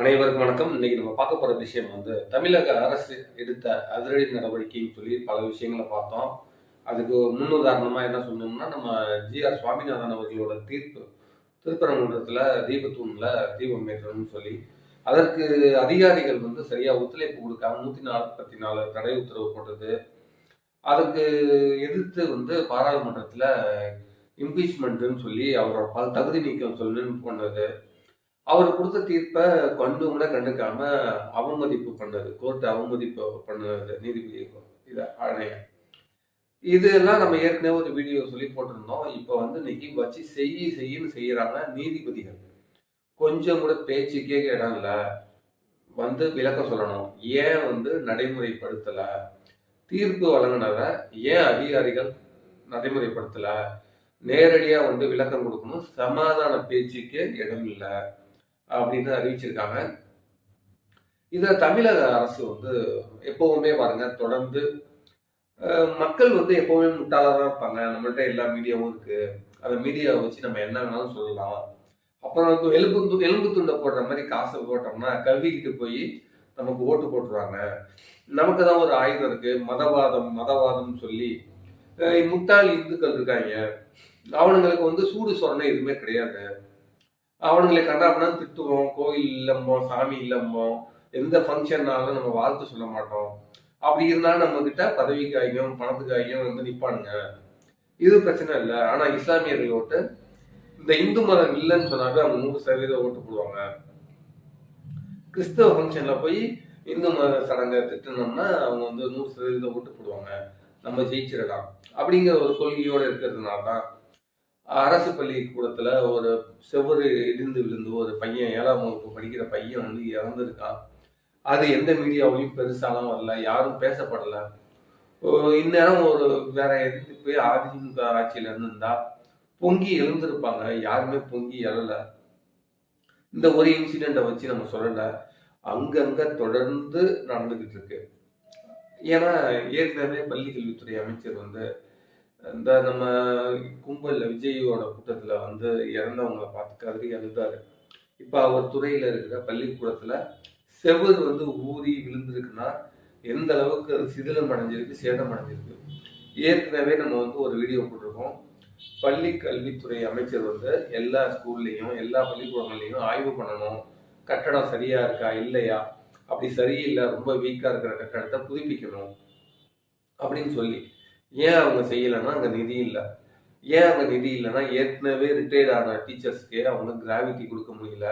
அனைவருக்கும் வணக்கம். இன்னைக்கு நம்ம பார்க்க போற விஷயம் வந்து தமிழக அரசு எடுத்த அதிரடி நடவடிக்கைன்னு சொல்லி பல விஷயங்களை பார்த்தோம். அதுக்கு முன்னுதாரணமா என்ன சொன்னோம்னா நம்ம ஜி ஆர் சுவாமிநாதன் அவர்களோட தீர்ப்பு திருப்பரங்குன்றத்துல தீபத்தூண்ல தீபம் ஏற்றணும்னு சொல்லி. அதற்கு அதிகாரிகள் வந்து சரியா ஒத்துழைப்பு கொடுக்காம நூத்தி நாற்பத்தி நாலு தடை உத்தரவு போட்டது. அதுக்கு எதிர்த்து வந்து பாராளுமன்றத்துல இம்பீச்மெண்ட்னு சொல்லி அவரோட பல் தகுதி நீக்கம் சொல்லணும்னு பண்ணது. அவர் கொடுத்த தீர்ப்பை கொஞ்சம் கூட கண்டுக்காம அவமதிப்பு பண்ணது கோர்ட் அவமதிப்பு பண்ணது நீதிபதி இதை ஆணைய இதெல்லாம் நம்ம ஏற்கனவே ஒரு வீடியோ சொல்லி போட்டிருந்தோம். இப்போ வந்து இன்னைக்கு வச்சு செய்ய செய்யன்னு செய்யறாங்க நீதிபதிகள். கொஞ்சம் கூட பேச்சுக்கே இடம் இல்லை. வந்து விளக்கம் சொல்லணும். ஏன் வந்து நடைமுறைப்படுத்தலை? தீர்ப்பு வழங்கினதை ஏன் அதிகாரிகள் நடைமுறைப்படுத்தலை? நேரடியாக வந்து விளக்கம் கொடுக்கணும். சமாதான பேச்சுக்கே இடம் இல்லை. அப்படின்னு அறிவிச்சிருக்காங்க. இதை தமிழக அரசு வந்து எப்பவுமே பாருங்க தொடர்ந்து மக்கள் வந்து எப்பவுமே முட்டாளாக தான் இருப்பாங்க. நம்மள்ட்ட எல்லா மீடியாவும் இருக்கு. அந்த மீடியாவை வச்சு நம்ம என்ன வேணாலும் சொல்லலாம். அப்புறம் வந்து எலும்பு து- எலும்பு துண்டை போடுற மாதிரி காசை போட்டோம்னா கல்விக்கிட்டு போய் நமக்கு ஓட்டு போட்டுருவாங்க. நமக்கு தான் ஒரு ஆயுதம் இருக்கு. மதவாதம் மதவாதம் சொல்லி முட்டாள் இந்துக்கள் இருக்காங்க. அவனுங்களுக்கு வந்து சூடு சொரணை எதுவுமே கிடையாது. அவனுங்களை கண்டாப்புனா திட்டுவோம் கோயில் இல்லம்போ சாமி இல்லம்போ எந்த ஃபங்க்ஷன்னாலும் நம்ம வாழ்த்து சொல்ல மாட்டோம். அப்படி இருந்தாலும் நம்ம கிட்ட பதவிக்காயும் பணத்துக்காயும் வந்து நிப்பானுங்க. இது பிரச்சனை இல்லை. ஆனா இஸ்லாமியர்கள் ஓட்டு இந்த இந்து மதம் இல்லைன்னு சொன்னாவே அவங்க நூறு சதவீதம் ஓட்டு போடுவாங்க. கிறிஸ்தவ ஃபங்க்ஷன்ல போய் இந்து மத சடங்கை திட்டுனோம்னா அவங்க வந்து நூறு சதவீதம் ஓட்டு போடுவாங்க. நம்ம ஜெயிச்சிடலாம். அப்படிங்கிற ஒரு கொள்கையோட இருக்கிறதுனால தான் அரசு பள்ளிக்கூடத்தில் ஒரு செவ்வறு இடிந்து விழுந்து ஒரு பையன் ஏழாம் வகுப்பு படிக்கிற பையன் வந்து இறந்துருக்கான். அது எந்த மீடியாவிலையும் பெருசாலாம் வரல யாரும் பேசப்படலை. இந்நேரம் ஒரு வேற எதுக்கு போய் அதிமுக ஆட்சியில் இருந்திருந்தா பொங்கி எழுந்திருப்பாங்க யாருமே பொங்கி எழலை. இந்த ஒரு இன்சிடெண்ட்டை வச்சு நம்ம சொல்லலை அங்கங்கே தொடர்ந்து நடந்துக்கிட்டு இருக்கு. ஏன்னா ஏற்கனவே பள்ளி கல்வித்துறை அமைச்சர் வந்து இந்த நம்ம கும்பலில் விஜயோட கூட்டத்தில் வந்து இறந்தவங்களை பார்த்து கதறி அழுதாரு அவர் துறையில் இருக்கிற பள்ளிக்கூடத்தில் செவர் வந்து ஊறி விழுந்திருக்குன்னா எந்த அளவுக்கு அது சிதிலம் அடைஞ்சிருக்கு சேதம் அடைஞ்சிருக்கு? ஏற்கனவே நம்ம வந்து ஒரு வீடியோ போட்டிருக்கோம். பள்ளி கல்வித்துறை அமைச்சர் வந்து எல்லா ஸ்கூல்லையும் எல்லா பள்ளிக்கூடங்கள்லையும் ஆய்வு பண்ணணும். கட்டடம் சரியா இருக்கா இல்லையா? அப்படி சரியில்லை ரொம்ப வீக்காக இருக்கிற கட்டடத்தை புதுப்பிக்கணும் அப்படின்னு சொல்லி. ஏன் அவங்க செய்யலைன்னா அங்கே நிதி இல்லை. ஏன் அங்கே நிதி இல்லைன்னா ஏற்கனவே ரிட்டையர்ட் ஆன டீச்சர்ஸ்க்கே அவங்க கிராவிட்டி கொடுக்க முடியல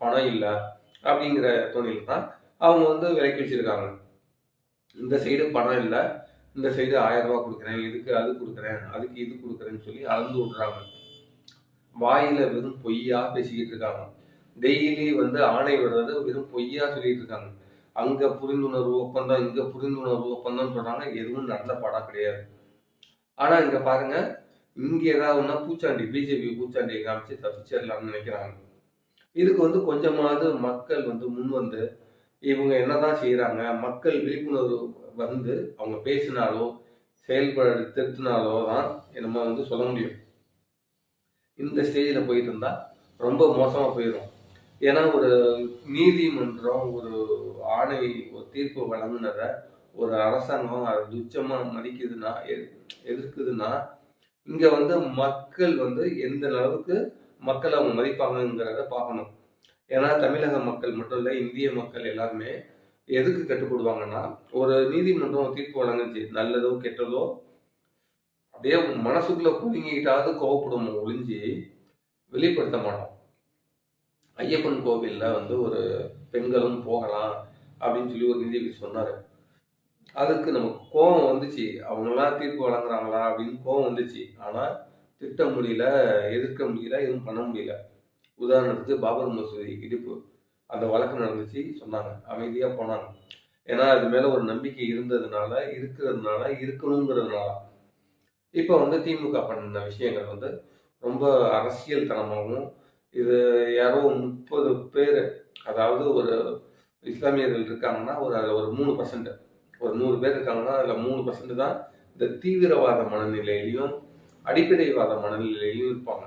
பணம் இல்லை அப்படிங்கிற தொழில் தான் அவங்க வந்து விலைக்கு வச்சிருக்காங்க. இந்த சைடு பணம் இல்லை இந்த சைடு ஆயிரம் ரூபா கொடுக்குறேன் இதுக்கு அது கொடுக்குறேன் அதுக்கு இது கொடுக்குறேன்னு சொல்லி அளந்து விட்றாங்க. வாயில் வெறும் பொய்யா பேசிக்கிட்டு இருக்காங்க. டெய்லி வந்து ஆணை விடுறது வெறும் பொய்யா சொல்லிட்டு இருக்காங்க. அங்க புரிந்துணர்வு ஒப்பந்தம் இங்க புரிந்துணர்வு ஒப்பந்தம் சொல்றாங்க. எதுவும் நடந்த படம் கிடையாது. ஆனா இங்க பாருங்க இங்க ஏதாவதுன்னா பூச்சாண்டி பிஜேபி பூச்சாண்டியை காமிச்சு தப்பிச்சிடலாம்னு நினைக்கிறாங்க. இதுக்கு வந்து கொஞ்சமாவது மக்கள் வந்து முன் வந்து இவங்க என்னதான் செய்யறாங்க மக்கள் விழிப்புணர்வு வந்து அவங்க பேசினாலோ செயல்படுத்தினாலோ தான் நம்ம வந்து சொல்ல முடியும். இந்த ஸ்டேஜில் போயிட்டு இருந்தா ரொம்ப மோசமா போயிடும் ஏன்னா ஒரு நீதிமன்றம் ஒரு ஆணை ஒரு தீர்ப்பு வழங்குனத ஒரு அரசாங்கம் அதை துச்சமா மதிக்குதுன்னா எதிர்க்குதுன்னா இங்க வந்து மக்கள் வந்து எந்த அளவுக்கு மக்கள் அவங்க மதிப்பாங்கங்கிறத பார்க்கணும். ஏன்னா தமிழக மக்கள் மட்டும் இல்லை இந்திய மக்கள் எல்லாருமே எதுக்கு கட்டுப்படுவாங்கன்னா ஒரு நீதிமன்றம் தீர்ப்பு வழங்குச்சு நல்லதோ கெட்டதோ அப்படியே மனசுக்குள்ள புதுங்கிக்கிட்டாவது கோவப்படுவோம் ஒழிஞ்சு வெளிப்படுத்த மாட்டோம். ஐயப்பன் கோவிலில் வந்து ஒரு பெண்களும் போகலாம் அப்படின்னு சொல்லி ஒரு நீதிபதி சொன்னார். அதுக்கு நமக்கு கோபம் வந்துச்சு. அவங்கெல்லாம் தீர்ப்பு வழங்குறாங்களா அப்படின்னு கோபம் வந்துச்சு. ஆனால் திட்ட முடியல எதிர்க்க முடியல எதுவும் பண்ண முடியல. உதாரணத்துக்கு பாபர் மசூதி இடிப்பு. அந்த வழக்கு நடந்துச்சு சொன்னாங்க. அமைதியாக போனாங்க. ஏன்னா அது மேலே ஒரு நம்பிக்கை இருந்ததுனால இருக்கிறதுனால இருக்கணுங்கிறதுனால. இப்போ வந்து திமுக பண்ண விஷயங்கள் வந்து ரொம்ப அரசியல் தனமாகவும் இது யாரோ முப்பது பேர் அதாவது ஒரு இஸ்லாமியர்கள் இருக்காங்கன்னா ஒரு அதில் ஒரு மூணு பர்சன்ட் ஒரு நூறு பேர் இருக்காங்கன்னா அதில் மூணு பர்சன்ட் தான் இந்த தீவிரவாத மனநிலையிலையும் அடிப்படைவாத மனநிலையிலையும் இருப்பாங்க.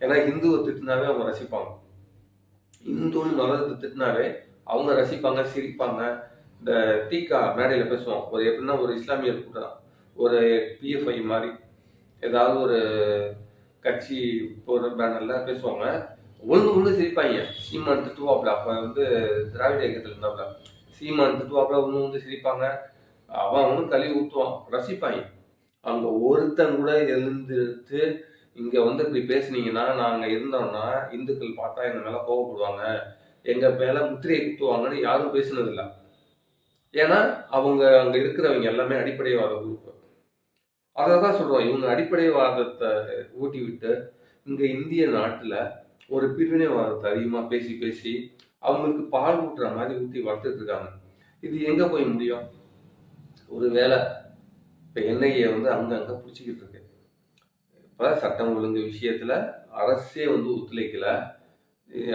ஏன்னா ஹிந்துவை திட்டினாவே அவங்க ரசிப்பாங்க. இந்துன்னு மதத்தை திட்டினாவே அவங்க ரசிப்பாங்க சிரிப்பாங்க. இந்த தீக்கா மேடையில் பேசுவோம். ஒரு எப்படின்னா ஒரு இஸ்லாமியர் கூட்டம் ஒரு பிஎஃப்ஐ மாதிரி ஏதாவது ஒரு கட்சி போகிற பேனரில் பேசுவாங்க. ஒழுங்கு ஒன்று சிரிப்பாங்க சீமான் திட்டுவாப்ல. அப்போ வந்து திராவிட இயக்கத்தில் இருந்தாப்ல. சீமான் திட்டுவாப்ல ஒன்று வந்து சிரிப்பாங்க. அவன் அவனும் கழுவி ஊற்றுவான் ரசிப்பாங்க அவங்க ஒருத்தன் கூட எழுந்திருத்து இங்கே வந்து இப்படி பேசுனீங்கன்னா நாங்கள் இருந்தோம்னா இந்துக்கள் பார்த்தா எங்கள் மேலே கோவப்படுவாங்க. எங்கள் மேலே முத்திரையை குத்துவாங்கன்னு யாரும் பேசுனதில்லை. ஏன்னா அவங்க அங்கே இருக்கிறவங்க எல்லாமே அடிப்படைவாத குரூப் அதை தான் சொல்கிறோம் இவங்க அடிப்படைவாதத்தை ஊட்டி விட்டு இங்கே இந்திய நாட்டில் ஒரு பிரிவினைவாதத்தை அதிகமாக பேசி பேசி அவங்களுக்கு பால் ஊட்டுற மாதிரி ஊற்றி வளர்த்துட்டு இருக்காங்க. இது எங்கே போய் முடியும்? ஒரு வேலை இப்போ என்ஐஏ வந்து அங்கங்கே பிடிச்சிக்கிட்டு இருக்கு. இப்போ சட்டம் ஒழுங்கு விஷயத்தில் அரசே வந்து ஒத்துழைக்கல.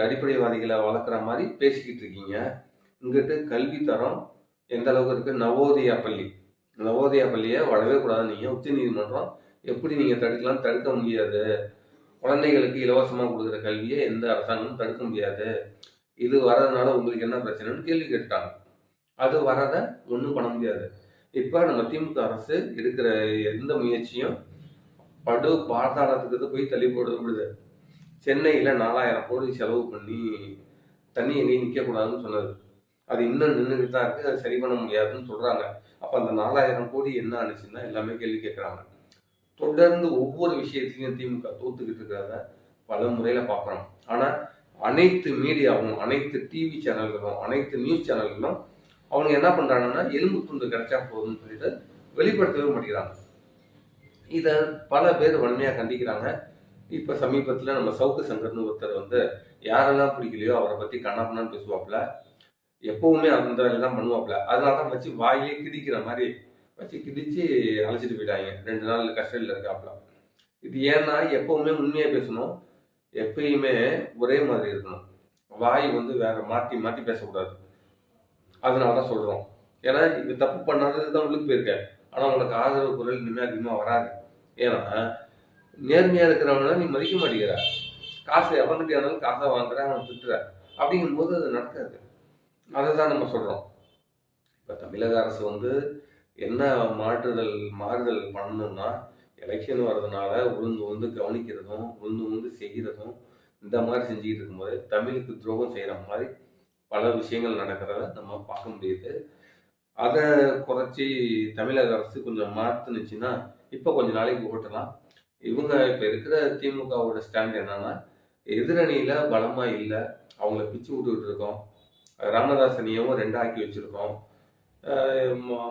அடிப்படைவாதிகளை வளர்க்குற மாதிரி பேசிக்கிட்டு இருக்கீங்க. இங்கிட்டு கல்வி தரம் எந்த அளவுக்கு இருக்குது நவோதயா பள்ளி. நவோதயா பள்ளியை வளவே கூடாது நீங்கள் உச்ச நீதிமன்றம் எப்படி நீங்கள் தடுக்கலாம்? தடுக்க முடியாது. குழந்தைகளுக்கு இலவசமாக கொடுக்குற கல்வியை எந்த அரசாங்கமும் தடுக்க முடியாது. இது வரதுனால உங்களுக்கு என்ன பிரச்சனைன்னு கேள்வி கேட்டாங்க அது வரதை ஒன்றும் பண்ண முடியாது. இப்போ நம்ம திமுக அரசு எடுக்கிற எந்த முயற்சியும் படு பாதாளத்துக்கு போய் தள்ளி போடுது சென்னையில் நாலாயிரம் கோடி செலவு பண்ணி தண்ணி எங்கேயும் நிற்கக்கூடாதுன்னு சொன்னது. அது இன்னும் நின்றுக்கிட்டு தான் இருக்குது அதை சரி பண்ண முடியாதுன்னு சொல்கிறாங்க அப்போ அந்த நாலாயிரம் கோடி என்ன ஆனிச்சுன்னா எல்லாமே கேள்வி கேட்குறாங்க தொடர்ந்து ஒவ்வொரு விஷயத்திலையும் திமுக தோத்துக்கிட்டு இருக்கிறத பல முறையில் பார்க்குறோம். ஆனால் அனைத்து மீடியாவும் அனைத்து டிவி சேனல்களும் அனைத்து நியூஸ் சேனல்களும் அவங்க என்ன பண்ணுறாங்கன்னா எலும்பு துண்டு கிடைச்சா போதும்னு சொல்லிட்டு வெளிப்படுத்தவே மாட்டேங்கிறாங்க. இதை பல பேர் வன்மையாக கண்டிக்கிறாங்க. இப்போ சமீபத்தில் நம்ம சவுக்கு சங்கர்னு ஒருத்தர் வந்து யாரெல்லாம் பிடிக்கலையோ அவரை பற்றி கண்ணாப்பண்ணான்னு பேசுவாப்புல எப்பவுமே அந்த எல்லாம் பண்ணுவாப்புல அதனால தான் வச்சு வாயிலே கிடிக்கிற மாதிரி வச்சு கிடிச்சு அழைச்சிட்டு போயிட்டாங்க. ரெண்டு நாள் கஸ்டடியில் இருக்காப்புல இது ஏன்னா எப்பவுமே உண்மையாக பேசணும். எப்பயுமே ஒரே மாதிரி இருக்கணும். வாய் வந்து வேற மாற்றி மாற்றி பேசக்கூடாது. அதனால தான் சொல்கிறோம் ஏன்னா இது தப்பு பண்ணாதது தான் உள்ளுக்கு போயிருக்காரு ஆனால் உனக்கு ஆதரவு குரல் இனிமேல் அதிகமாக வராது. ஏன்னா நேர்மையாக இருக்கிறவன நீ மதிக்க மாட்டேங்கிற. காசு எவன்கிட்ட இருந்தாலும் காசை வாங்குற அவன் திட்டுற. அப்படிங்கும்போது அது நடக்காது. அதை தான் நம்ம சொல்கிறோம் இப்போ தமிழக அரசு வந்து என்ன மாற்றுதல் மாறுதல் பண்ணணும்னா எலெக்ஷன் வர்றதுனால உளுந்து வந்து கவனிக்கிறதும் உளுந்து வந்து செய்கிறதும் இந்த மாதிரி செஞ்சுக்கிட்டு இருக்கும்போது தமிழுக்கு துரோகம் செய்கிற மாதிரி பல விஷயங்கள் நடக்கிறத நம்ம பார்க்க முடியுது. அதை குறைச்சி தமிழக அரசு கொஞ்சம் மாற்றுனுச்சுன்னா இப்போ கொஞ்ச நாளைக்கு ஓட்டலாம். இவங்க இப்போ இருக்கிற திமுகவோட ஸ்டாண்ட் என்னன்னா எதிரணியில் பலமாக இல்லை. அவங்கள பிச்சு விட்டுக்கிட்டு இருக்கோம். ராமதாசனையும் ரெண்டாக்கி வச்சுருக்கோம்.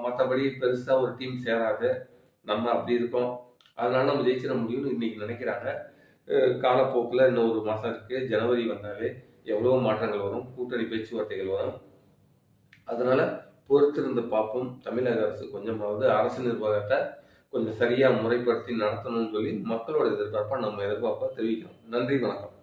மற்றபடி பெருசாக ஒரு டீம் சேராது. நம்ம அப்படி இருக்கோம். அதனால நம்ம ஜெயிச்சிட முடியும்னு இன்னைக்கு நினைக்கிறாங்க. காலப்போக்கில் இன்னும் ஒரு மாதம் இருக்குது ஜனவரி வந்தாலே எவ்வளோ மாற்றங்கள் வரும். கூட்டணி பேச்சுவார்த்தைகள் வரும். அதனால் பொறுத்திருந்து பார்ப்போம். தமிழக அரசு கொஞ்சமாவது அரசு நிர்வாகத்தை கொஞ்சம் சரியாக முறைப்படுத்தி நடத்தணும்னு சொல்லி மக்களோட எதிர்பார்ப்பை நம்ம எதிர்பார்ப்பாக தெரிவிக்கணும் நன்றி வணக்கம்.